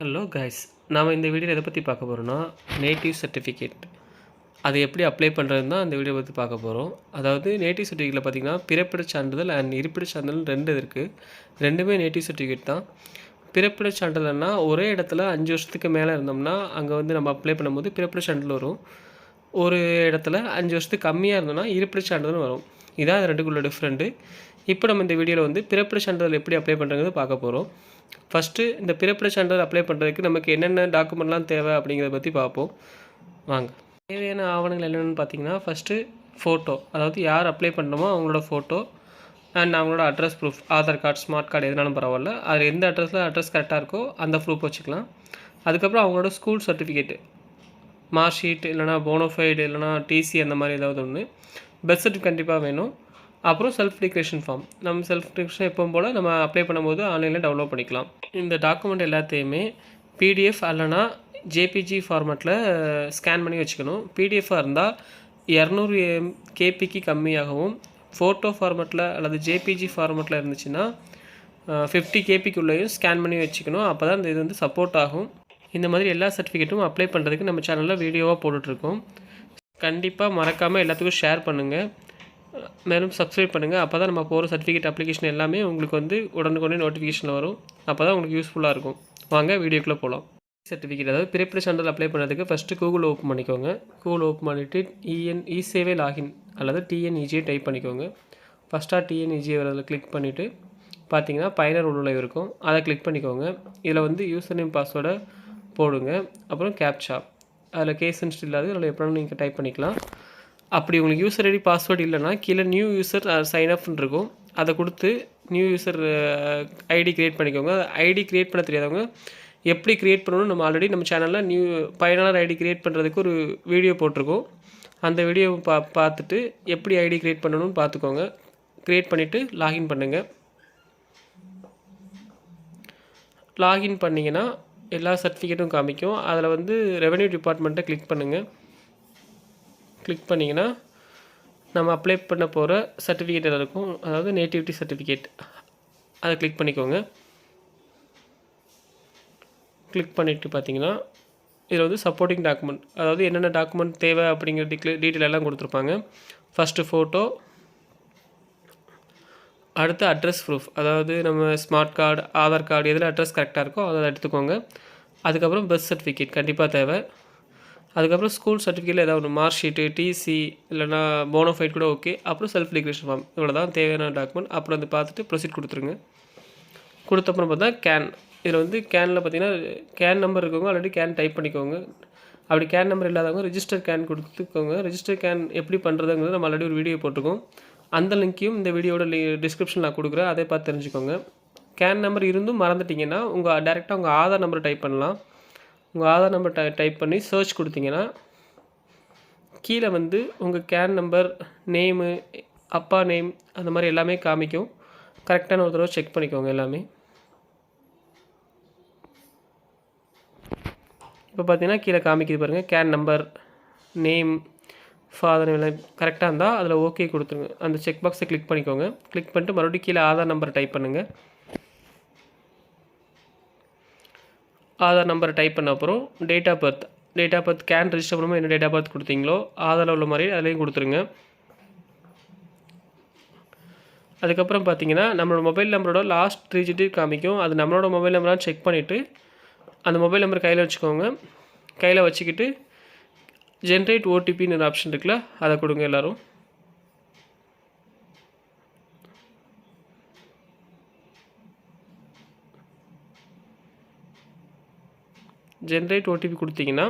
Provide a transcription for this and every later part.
Hello guys நாம் இந்த வீடியோவில் எதை பற்றி பார்க்க போகிறோன்னா நேட்டிவ் சர்டிஃபிகேட் அதை எப்படி அப்ளை பண்ணுறதுன்னு தான் அந்த வீடியோ பற்றி பார்க்க போகிறோம் அதாவது நேட்டிவ் சர்டிஃபிகேட்டில் பார்த்திங்கன்னா பிறப்பிடச் சான்றிதழ் அண்ட் இருப்பிடச் சான்றிதழ் ரெண்டு இருக்குது ரெண்டுமே நேட்டிவ் சர்டிஃபிகேட் தான். பிறப்பிடச் சான்றிதழ்னா ஒரே இடத்துல அஞ்சு வருஷத்துக்கு மேலே இருந்தோம்னா அங்கே வந்து நம்ம அப்ளை பண்ணும்போது பிறப்பிடச் சான்றிதழ் வரும். ஒரு இடத்துல அஞ்சு வருஷத்துக்கு கம்மியாக இருந்தோம்னா இருப்பிடச் சான்றிதழ் வரும். இதான் அது ரெண்டுக்குள்ள டிஃப்ரெண்ட்டு இப்போ நம்ம இந்த வீடியோவில் வந்து பிறப்பிடச் சான்றிதழ் எப்படி அப்ளை பண்ணுறது பார்க்க போகிறோம் ஃபஸ்ட்டு இந்த பிறப்பிட சான்றிதழ் அப்ளை பண்ணுறதுக்கு நமக்கு என்னென்ன டாக்குமெண்ட்லாம் தேவை அப்படிங்கிறத பற்றி பார்ப்போம். வாங்க. தேவையான ஆவணங்கள் என்னென்னு பார்த்தீங்கன்னா ஃபஸ்ட்டு ஃபோட்டோ அதாவது யார் அப்ளை பண்ணணுமோ அவங்களோட ஃபோட்டோ அண்ட் அவங்களோட address proof Aadhaar card smart card எதுனாலும் பரவாயில்ல. அது எந்த அட்ரஸில் அட்ரஸ் கரெக்டாக இருக்கோ அந்த ப்ரூஃப் வச்சுக்கலாம். அதுக்கப்புறம் அவங்களோட ஸ்கூல் சர்டிஃபிகேட்டு மார்க் ஷீட் இல்லைனா போனோஃபைடு இல்லைனா டிசி அந்த மாதிரி ஏதாவது ஒன்று பர்த் சர்டிஃபிகேட் கண்டிப்பாக வேணும். அப்புறம் செல்ஃப் டிக்ரேஷன் ஃபார்ம் நம்ம செல்ஃப் டிக்ரேஷன் எப்பவும் போல் நம்ம அப்ளை பண்ணும்போது ஆன்லைனில் டவுன்லோட் பண்ணிக்கலாம். இந்த டாக்குமெண்ட் எல்லாத்தையுமே பிடிஎஃப் அல்லனா ஜேபிஜி ஃபார்மேட்டில் ஸ்கேன் பண்ணி வச்சுக்கணும். பிடிஎஃபாக இருந்தால் இரநூறு கேபிக்கு கம்மியாகவும் ஃபோட்டோ ஃபார்மேட்டில் அல்லது ஜேபிஜி ஃபார்மேட்டில் இருந்துச்சுன்னா ஃபிஃப்டி கேபிக்குள்ளேயும் ஸ்கேன் பண்ணி வச்சுக்கணும். அப்போ தான் இந்த இது வந்து சப்போர்ட் ஆகும். இந்த மாதிரி எல்லா சர்டிஃபிகேட்டும் அப்ளை பண்ணுறதுக்கு நம்ம சேனலில் வீடியோவாக போட்டுட்ருக்கோம் கண்டிப்பாக மறக்காமல் எல்லாத்துக்கும் ஷேர் பண்ணுங்கள் மேலும் சப்ஸ்கிரைப் பண்ணுங்கள் அப்போ தான் நம்ம போகிற சர்டிஃபிகேட் அப்ளிகேஷன் எல்லாமே உங்களுக்கு வந்து உடனுக்குடனே நோட்டிஃபிகேஷன் வரும். அப்போ தான் உங்களுக்கு யூஸ்ஃபுல்லாக இருக்கும். வாங்க வீடியோக்குள்ளே போகலாம் சர்டிஃபிகேட் அதாவது பிறப்பிட சான்றிதழ் அப்ளை பண்ணுறதுக்கு ஃபஸ்ட்டு கூகுள் ஓப்பன் பண்ணிக்கோங்க. கூகுள் ஓப்பன் பண்ணிவிட்டு இஎன் இ சேவை லாகின் அல்லது டிஎன்இஜியை டைப் பண்ணிக்கோங்க. ஃபஸ்ட்டாக டிஎன்இஜி வரதில் கிளிக் பண்ணிவிட்டு பார்த்தீங்கன்னா பயனர் உள்நுழைவு இருக்கும். அதை கிளிக் பண்ணிக்கோங்க. இதில் வந்து யூசர் நேம் பாஸ்வேர்டை போடுங்க. அப்புறம் கேப்ஷா அதில் கேஸ் இன்ஸ்ட் இல்லாத அதில் எப்படினாலும் நீங்கள் டைப் பண்ணிக்கலாம். அப்படி உங்களுக்கு யூசர் ஐடி பாஸ்வேர்டு இல்லைன்னா கீழே நியூ யூசர் சைன் அப்னு இருக்கும் அதை கொடுத்து நியூ யூசர் ஐடி க்ரியேட் பண்ணிக்கோங்க. ஐடி க்ரியேட் பண்ண தெரியாதவங்க எப்படி க்ரியேட் பண்ணணும் நம்ம ஆல்ரெடி நம்ம சேனலில் நியூ பயனாளர் ஐடி க்ரியேட் பண்ணுறதுக்கு ஒரு வீடியோ போட்டிருக்கோம். அந்த வீடியோ பா பார்த்துட்டு எப்படி ஐடி க்ரியேட் பண்ணணும்னு பார்த்துக்கோங்க. க்ரியேட் பண்ணிவிட்டு லாகின் பண்ணுங்கள் லாகின் பண்ணிங்கன்னா எல்லா சர்டிஃபிகேட்டும் காமிக்கும். அதில் வந்து ரெவென்யூ டிபார்ட்மெண்ட்டை கிளிக் பண்ணுங்கள் கிளிக் பண்ணிங்கன்னா நம்ம அப்ளை பண்ண போகிற சர்டிஃபிகேட் இருக்கும் அதாவது நேட்டிவிட்டி சர்டிஃபிகேட் அதை கிளிக் பண்ணிக்கோங்க. கிளிக் பண்ணிவிட்டு பார்த்தீங்கன்னா இதில் வந்து சப்போர்ட்டிங் டாக்குமெண்ட் அதாவது என்னென்ன டாக்குமெண்ட் தேவை அப்படிங்கிற டிக்ளே டீட்டெயில் எல்லாம் கொடுத்துருப்பாங்க. ஃபஸ்ட்டு ஃபோட்டோ அடுத்து அட்ரஸ் ப்ரூஃப் அதாவது நம்ம ஸ்மார்ட் கார்டு ஆதார் கார்டு எதில் அட்ரஸ் கரெக்டாக இருக்கோ அதை எடுத்துக்கோங்க. அதுக்கப்புறம் பர்த் சர்டிஃபிகேட் கண்டிப்பாக தேவை. அதுக்கப்புறம் ஸ்கூல் சர்டிஃபிகேட்டில் ஏதாவது ஒன்று மார்க் ஷீட்டு டிசி இல்லைனா போனோஃபைட் கூட ஓகே அப்புறம் செல்ஃப் டிக்ரேஷன் ஃபார்ம் இவ்வளோ தான் தேவையான டாக்குமெண்ட் அப்புறம் வந்து பார்த்துட்டு ப்ரொசீட் கொடுத்துருங்க. கொடுத்தப்புறம் பார்த்தா கேன் இதில் வந்து கேனில் பார்த்தீங்கன்னா கேன் நம்பர் இருக்கவங்க ஆல்ரெடி கேன் டைப் பண்ணிக்கோங்க. அப்படி கேன் நம்பர் இல்லாதவங்க ரிஜிஸ்டர் கேன் கொடுத்துக்கோங்க. ரிஜிஸ்டர் கேன் எப்படி பண்ணுறதுங்கிறது நம்ம ஆல்ரெடி ஒரு வீடியோ போட்டிருக்கோம். அந்த லிங்க்கையும் இந்த வீடியோட லி டிஸ்கிரிப்ஷன் நான் கொடுக்குறேன். அதை பார்த்து தெரிஞ்சுக்கோங்க. கேன் நம்பர் இருந்தும் மறந்துட்டிங்கன்னா உங்கள் டேரெக்டாக உங்கள் ஆதார் நம்பர் டைப் பண்ணலாம். உங்கள் ஆதார் நம்பர் டை டைப் பண்ணி சர்ச் கொடுத்தீங்கன்னா கீழே வந்து உங்கள் கேன் நம்பர் நேமு அப்பா நேம் அந்த மாதிரி எல்லாமே காமிக்கும். கரெக்டான ஒரு தடவை செக் பண்ணிக்கோங்க எல்லாமே. இப்போ பார்த்தீங்கன்னா கீழே காமிக்குது பாருங்கள் கேன் நம்பர் நேம் ஃபாதர் எல்லாம் கரெக்டாக இருந்தால் அதில் ஓகே கொடுத்துருங்க. அந்த செக் பாக்ஸை கிளிக் பண்ணிக்கோங்க. கிளிக் பண்ணிட்டு மறுபடியும் கீழே ஆதார் நம்பர் டைப் பண்ணுங்கள் ஆதார் நம்பரை டைப் பண்ண அப்புறம் date of birth date of birth can register பண்ணும்போது என்ன டேட் ஆஃப் பர்த் கொடுத்தீங்களோ ஆதாரில் உள்ள மாதிரி அதுலேயும் கொடுத்துருங்க. அதுக்கப்புறம் பார்த்தீங்கன்னா நம்மளோட மொபைல் நம்பரோட லாஸ்ட் த்ரீ டிஜிட் காமிக்கும். அது நம்மளோட மொபைல் நம்பராக செக் பண்ணிவிட்டு அந்த மொபைல் நம்பர் கையில் வச்சுக்கோங்க. கையில் வச்சுக்கிட்டு ஜென்ரேட் ஓடிபின்னு ஒரு ஆப்ஷன் இருக்குல்ல அதை கொடுங்க எல்லோரும். ஜென்ரேட் ஓடிபி கொடுத்தீங்கன்னா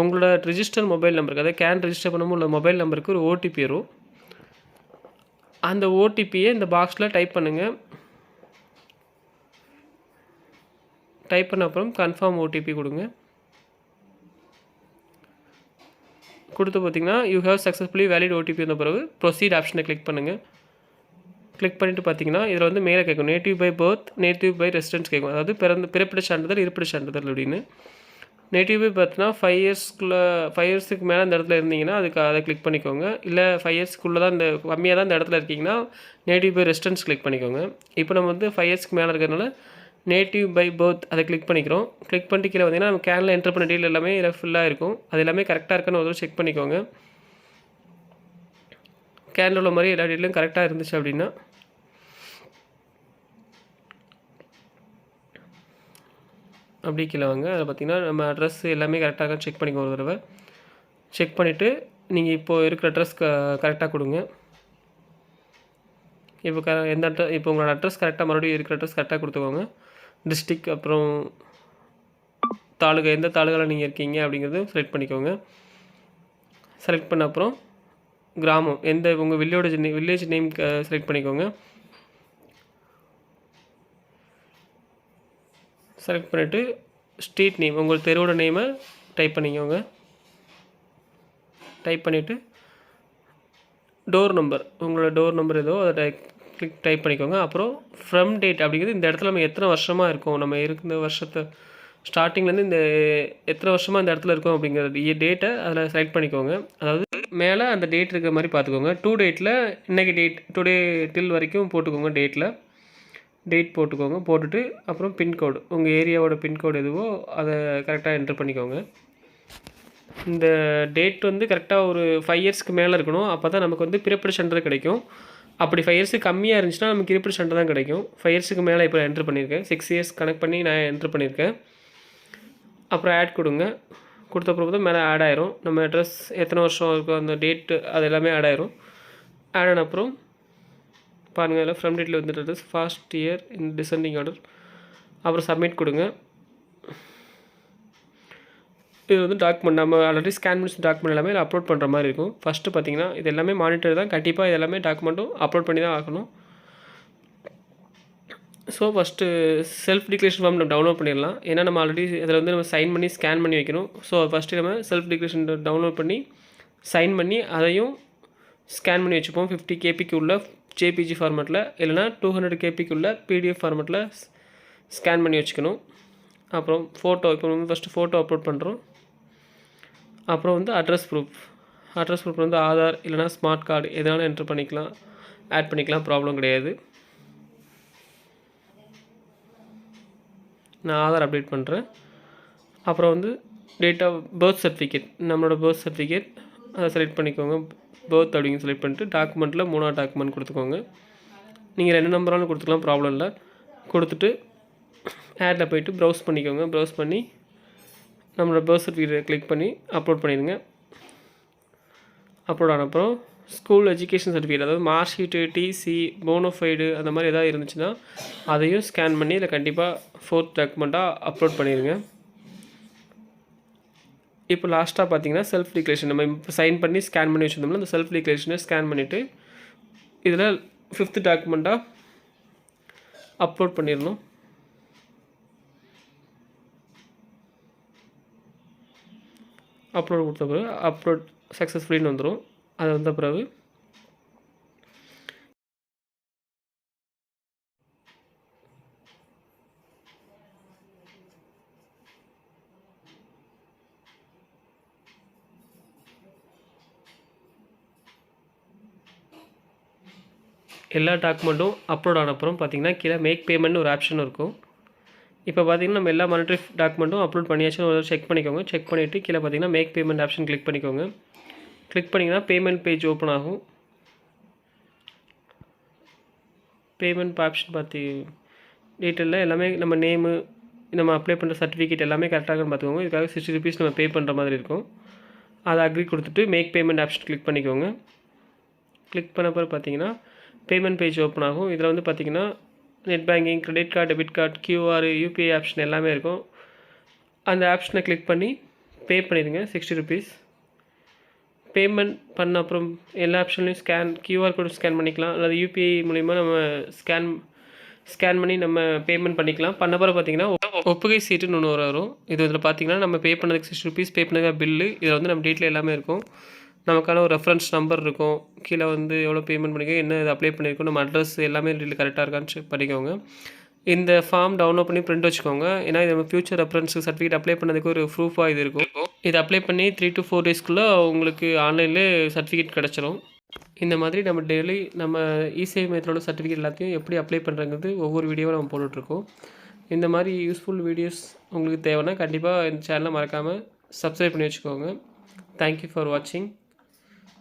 உங்களோட ரிஜிஸ்டர் மொபைல் நம்பருக்கு அதாவது கேன் ரிஜிஸ்டர் பண்ணும்போது உள்ள மொபைல் நம்பருக்கு ஒரு ஓடிபி வரும். அந்த ஓடிபியை இந்த பாக்ஸில் டைப் பண்ணுங்கள் டைப் பண்ண அப்புறம் கன்ஃபார்ம் ஓடிபி கொடுங்க. கொடுத்து பார்த்தீங்கன்னா you have successfully valid OTP வந்த பிறகு ப்ரொசீட் ஆப்ஷனை கிளிக் பண்ணுங்கள் கிளிக் பண்ணிவிட்டு பார்த்தீங்கன்னா இதில் வந்து மேலே கேட்கும் native by birth native by residence கேட்கும் அதாவது பிறந்த பிறப்பிட சான்றிதழ் இருப்பிட சான்றிதழ் அப்படின்னு. நேட்டிவ் பை பர்த்னா ஃபைவ் இயர்ஸ்க்குள்ளே ஃபைவ் இயர்ஸுக்கு மேலே அந்த இடத்துல இருந்தீங்கன்னா அதுக்கு அதை கிளிக் பண்ணிக்கோங்க. இல்லை ஃபைவ் இயர்ஸ்க்குள்ளே தான் இந்த கம்மியாக தான் இந்த இடத்துல இருக்கீங்கன்னா நேட்டிவ் பை ரெசிடென்ஸ் கிளிக் பண்ணிக்கோங்க. இப்போ நம்ம வந்து ஃபைவ் இயர்ஸ்க்கு மேலே இருக்கிறதுனால நேட்டிவ் பை பர்த் அதை கிளிக் பண்ணிக்கிறோம். கிளிக் பண்ணிட்டு கீழே வந்தீங்கன்னா நம்ம கேனில் என்டர் பண்ண டீல் எல்லாமே இதில் ஃபுல்லாக இருக்கும். அது எல்லாமே கரெக்டாக இருக்குன்னு ஒரு செக் பண்ணிக்கோங்க. கேனில் உள்ள மாதிரி எல்லா டீட்டெயிலும் கரெக்டாக இருந்துச்சு அப்படின்னா அப்படி கீழே வாங்க அதில் பார்த்தீங்கன்னா நம்ம அட்ரஸ் எல்லாமே கரெக்டாக செக் பண்ணிக்கோங்க ஒரு தடவை. செக் பண்ணிவிட்டு நீங்கள் இப்போது இருக்கிற அட்ரஸ் க கரெக்டாக கொடுங்க. இப்போ க எந்த அட்ரஸ் இப்போ உங்களோட அட்ரஸ் கரெக்டாக மறுபடியும் இருக்கிற அட்ரஸ் கரெக்டாக கொடுத்துக்கோங்க. டிஸ்ட்ரிக் அப்புறம் தாலுகா எந்த தாலுகாவில் நீங்கள் இருக்கீங்க அப்படிங்கிறது செலக்ட் பண்ணிக்கோங்க. செலக்ட் பண்ண அப்புறம் கிராமம் எந்த உங்கள் வில்லேஜ் நே வில்லேஜ் நேம் செலக்ட் பண்ணிக்கோங்க. செலக்ட் பண்ணிவிட்டு ஸ்ட்ரீட் நேம் உங்கள் தெருவோட நேமை டைப் பண்ணிக்கோங்க. டைப் பண்ணிவிட்டு டோர் நம்பர் உங்களோட டோர் நம்பர் ஏதோ அதை டை கிளிக் டைப் பண்ணிக்கோங்க. அப்புறம் ஃப்ரம் டேட் அப்படிங்கிறது இந்த இடத்துல நம்ம எத்தனை வருஷமாக இருக்கோம்? நம்ம இருக்கிற வருஷத்தை ஸ்டார்டிங்லேருந்து இந்த எத்தனை வருஷமாக இந்த இடத்துல இருக்கோம் அப்படிங்கிறது டேட்டை அதில் செலக்ட் பண்ணிக்கோங்க. அதாவது மேலே அந்த டேட் இருக்கிற மாதிரி பார்த்துக்கோங்க. டூ டேட்டில் இன்றைக்கி டேட் டுடே டில் வரைக்கும் போட்டுக்கோங்க டேட்டில் டேட் போட்டுக்கோங்க. போட்டுட்டு அப்புறம் பின்கோடு உங்கள் ஏரியாவோட பின்கோடு எதுவோ அதை கரெக்டாக என்டர் பண்ணிக்கோங்க. இந்த டேட் வந்து கரெக்டாக ஒரு ஃபைவ் இயர்ஸ்க்கு மேலே இருக்கணும். அப்போ தான் நமக்கு வந்து பிறப்பிட சான்றிதழ் கிடைக்கும். அப்படி ஃபைவ் இயர்ஸுக்கு கம்மியாக இருந்துச்சுன்னா நமக்கு இருப்பிட சான்றிதழ் தான் கிடைக்கும். ஃபைவ் இயர்ஸுக்கு மேலே இப்போ என்ட்ரு பண்ணியிருக்கேன் சிக்ஸ் இயர்ஸ் கனெக்ட் பண்ணி நான் என்ட்ரு பண்ணியிருக்கேன் அப்புறம் ஆட் கொடுங்க. கொடுத்த பிறகு தான் மேலே ஆட் ஆயிரும். நம்ம அட்ரஸ் எத்தனை வருஷம் இருக்கோ அந்த டேட்டு அது எல்லாமே ஆட் ஆயிரும். ஆட் ஆன அப்புறம் பாருங்கள் இதில் ஃப்ரம் டேட்டில் வந்துட்டு first year in descending order அப்புறம் சப்மிட் கொடுங்க. இது வந்து டாக்குமெண்ட் நம்ம ஆல்ரெடி ஸ்கேன் பண்ணி டாக்குமெண்ட் எல்லாமே அப்லோட் பண்ணுற மாதிரி இருக்கும். ஃபஸ்ட்டு பார்த்தீங்கன்னா இது எல்லாமே மானிட்டர் தான். கண்டிப்பாக இது எல்லாமே டாக்குமெண்ட்டும் அப்லோட் பண்ணி தான் ஆகணும். So first self declaration form நம்ம டவுன்லோட் பண்ணிடலாம். ஏன்னா நம்ம ஆல்ரெடி இதில் வந்து நம்ம சைன் பண்ணி ஸ்கேன் பண்ணி வைக்கணும். ஸோ ஃபஸ்ட்டு நம்ம செல்ஃப் டிக்ளேஷன் டவுன்லோட் பண்ணி சைன் பண்ணி அதையும் ஸ்கேன் பண்ணி வச்சுப்போம். ஃபிஃப்டி கேபிக்கு உள்ள ஜேபிஜி ஃபார்மேட்டில் இல்லைனா டூ ஹண்ட்ரட் கேபிக்குள்ளே பிடிஎஃப் ஃபார்மேட்டில் ஸ்கேன் பண்ணி வச்சுக்கணும். அப்புறம் ஃபோட்டோ இப்போ வந்து ஃபஸ்ட்டு ஃபோட்டோ அப்லோட் பண்ணுறோம் அப்புறம் வந்து அட்ரஸ் ப்ரூஃப் அட்ரஸ் ப்ரூஃப் வந்து ஆதார் இல்லைனா ஸ்மார்ட் கார்டு எதனாலும் என்ட்ரு பண்ணிக்கலாம். ஆட் பண்ணிக்கலாம் ப்ராப்ளம் கிடையாது. நான் ஆதார் அப்டேட் பண்ணுறேன் அப்புறம் வந்து டேட் ஆஃப் பர்த் சர்டிஃபிகேட் நம்மளோட பர்த் சர்டிஃபிகேட் அதை செலக்ட் பண்ணிக்கோங்க. பர்த் அப்படிங்க செலக்ட் பண்ணிட்டு டாக்குமெண்ட்டில் மூணாவது டாக்குமெண்ட் கொடுத்துக்கோங்க. நீங்கள் ரெண்டு நம்பராலும் கொடுத்துக்கலாம் ப்ராப்ளம் இல்லை. கொடுத்துட்டு ஆடில் போயிட்டு ப்ரௌஸ் பண்ணிக்கோங்க. ப்ரௌஸ் பண்ணி நம்மளோட பர்த் சர்டிஃபிகேட்டை கிளிக் பண்ணி அப்லோட் பண்ணிடுங்க. அப்லோட் ஆன அப்புறம் ஸ்கூல் எஜுகேஷன் சர்டிஃபிகேட் அதாவது மார்க் ஷீட்டு டிசி போனோஃபைடு அந்த மாதிரி எதாவது இருந்துச்சுன்னா அதையும் ஸ்கேன் பண்ணி இதில் கண்டிப்பாக ஃபோர்த் டாக்குமெண்ட்டாக அப்லோட் பண்ணிடுங்க. இப்போ லாஸ்ட்டாக பார்த்தீங்கன்னா செல்ஃப் டிக்ளேஷன் நம்ம இப்போ சைன் பண்ணி ஸ்கேன் பண்ணி வச்சுருந்தோம்னா அந்த செல்ஃப் டிக்ளேஷனை ஸ்கேன் பண்ணிவிட்டு இதில் ஃபிஃப்த் டாக்குமெண்ட்டாக அப்லோட் பண்ணிடணும். அப்லோட் கொடுத்த பிறகு அப்லோட் சக்ஸஸ்ஃபுல்லின்னு வந்துடும் அது வந்த பிறகு எல்லா டாக்குமெண்ட்டும் அப்லோட் ஆனப்புறம் பார்த்தீங்கன்னா கீழே மேக் பேமெண்ட்னு ஒரு ஆப்ஷன் இருக்கும். இப்போ பார்த்தீங்கன்னா நம்ம எல்லா மானிட்ரி டாக்குமெண்ட்டும் அப்லோட் பண்ணியாச்சுன்னு ஒரு செக் பண்ணிக்கோங்க. செக் பண்ணிவிட்டு கீழே பார்த்தீங்கன்னா மேக் பேமெண்ட் ஆப்ஷன் கிளிக் பண்ணிக்கோங்க. கிளிக் பண்ணிங்கன்னா பேமெண்ட் பேஜ் ஓப்பன் ஆகும். பேமெண்ட் ஆப்ஷன் பார்த்தி டீட்டெயிலில் எல்லாமே நம்ம நேமு நம்ம அப்ளை பண்ணுற சர்டிஃபிகேட் எல்லாமே கரெக்டாக பார்த்துக்கோங்க இதுக்காக சிக்ஸ்டி ருபீஸ் நம்ம பே பண்ணுற மாதிரி இருக்கும். அதை அக்ரி கொடுத்துட்டு மேக் பேமெண்ட் ஆப்ஷன் கிளிக் பண்ணிக்கோங்க. கிளிக் பண்ண பிறகு பார்த்தீங்கன்னா பேமெண்ட் பேஜ் ஓப்பன் ஆகும். இதில் வந்து பார்த்தீங்கன்னா net banking credit card debit card QR UPI option எல்லாமே இருக்கும். அந்த ஆப்ஷனை கிளிக் பண்ணி பே பண்ணிடுங்க சிக்ஸ்டி ருபீஸ் பேமெண்ட் பண்ண அப்புறம் எல்லா ஆப்ஷன்லையும் ஸ்கேன் கியூஆர் கோடு ஸ்கேன் பண்ணிக்கலாம். அல்லது யூபிஐ மூலிமா நம்ம ஸ்கேன் ஸ்கேன் பண்ணி நம்ம பேமெண்ட் பண்ணிக்கலாம். பண்ண பிறகு பார்த்தீங்கன்னா ஒப்புகை சீட்டுன்னு ஒன்று வரும். இது இதில் பார்த்தீங்கன்னா நம்ம பே பண்ணதுக்கு சிக்ஸ்டி ருபீஸ் பே பண்ணதுக்கு பில்லு இதில் வந்து நம்ம டீட்டெயில் எல்லாமே இருக்கும். நமக்கான ஒரு ரெஃபரன்ஸ் நம்பர் இருக்கும். கீழே வந்து எவ்வளோ பேமெண்ட் பண்ணிக்க என்ன இது அப்ளை பண்ணியிருக்கோம் நம்ம அட்ரஸ் எல்லாமே கரெக்டாக இருக்கான்னு செக் பண்ணிக்கோங்க. இந்த ஃபார்ம் டவுன்லோட் பண்ணி பிரிண்ட் வச்சுக்கோங்க. ஏன்னா இது நம்ம ஃபியூச்சர் ரெஃபரன்ஸ் சர்டிஃபிகேட் அப்ளை பண்ணதுக்கு ஒரு ப்ரூஃபாக இது இருக்கும். இது அப்ளை பண்ணி த்ரீ டு ஃபோர் டேஸ்க்குள்ளே உங்களுக்கு ஆன்லைனில் சர்டிஃபிகேட் கிடச்சிரும். இந்த மாதிரி நம்ம டெய்லி நம்ம இசை மையத்தோட சர்டிஃபிகேட் எல்லாத்தையும் எப்படி அப்ளை பண்ணுறங்கிறது ஒவ்வொரு வீடியோவும் நம்ம போட்டுட்ருக்கோம். இந்த மாதிரி யூஸ்ஃபுல் வீடியோஸ் உங்களுக்கு தேவைன்னா கண்டிப்பாக இந்த சேனலை மறக்காமல் சப்ஸ்கிரைப் பண்ணி வச்சுக்கோங்க. தேங்க்யூ ஃபார் வாட்சிங்